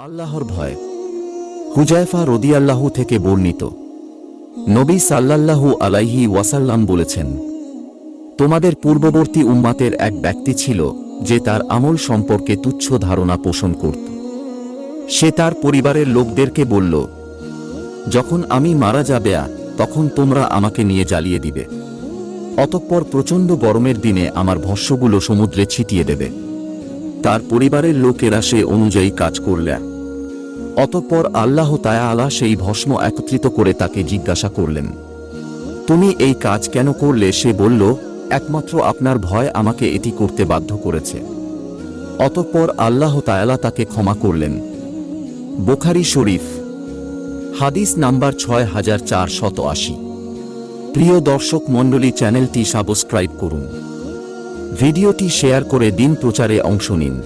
আল্লাহর ভয়। হুজায়ফা রদিয়াল্লাহু থেকে বর্ণিত। নবী সাল্লাল্লাহু আলাইহি ওয়াসাল্লাম বলেছেন, তোমাদের পূর্ববর্তী উম্মাতের এক ব্যক্তি ছিল যে তার আমল সম্পর্কে তুচ্ছ ধারণা পোষণ করত। সে তার পরিবারের লোকদেরকে বলল, যখন আমি মারা যাবে, তখন তোমরা আমাকে নিয়ে জ্বালিয়ে দিবে। অতঃপর প্রচণ্ড গরমের দিনে আমার ভস্যগুলো সমুদ্রে ছিটিয়ে দেবে। তার পরিবারের লোকেরা সে অনুযায়ী কাজ করলে। অতঃপর আল্লাহ তায়ালা সেই ভস্ম একত্রিত করে তাকে জিজ্ঞাসা করলেন, তুমি এই কাজ কেন করলে? সে বলল, একমাত্র আপনার ভয় আমাকে এটি করতে বাধ্য করেছে। অতঃপর আল্লাহ তায়ালা তাকে ক্ষমা করলেন, বোখারি শরীফ, হাদিস নাম্বার ছয় হাজার চার শত আশি। প্রিয় দর্শক মণ্ডলী, চ্যানেলটি সাবস্ক্রাইব করুন। ভিডিওটি শেয়ার করে দিন প্রচারে অংশ নিন।